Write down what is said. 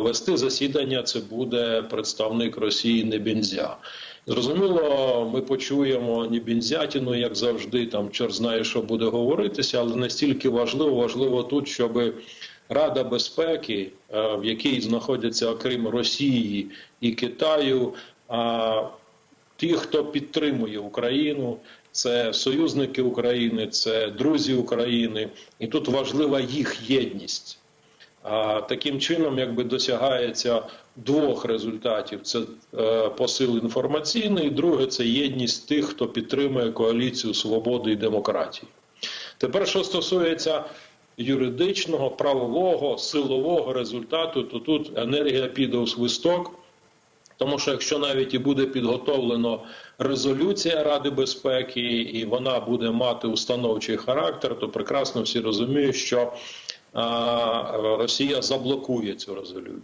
Вести засідання це буде представник Росії Небінзя. Зрозуміло, ми почуємо Небінзятіну, як завжди, там чор знає, що буде говоритися, але настільки важливо, важливо тут, щоб Рада безпеки, е, в якій знаходяться окрім Росії і Китаю, а ті, хто підтримує Україну, це союзники України, це друзі України, і тут важлива їх єдність. Таким чином, якби досягається двох результатів: це е, посил інформаційний, друге це єдність тих, хто підтримує коаліцію свободи і демократії. Тепер, що стосується юридичного, правового, силового результату, то тут енергія піде у свисток. Тому що якщо навіть і буде підготовлено резолюція Ради безпеки, і вона буде мати установчий характер, то прекрасно всі розуміють, що Росія заблокує цю резолюцію.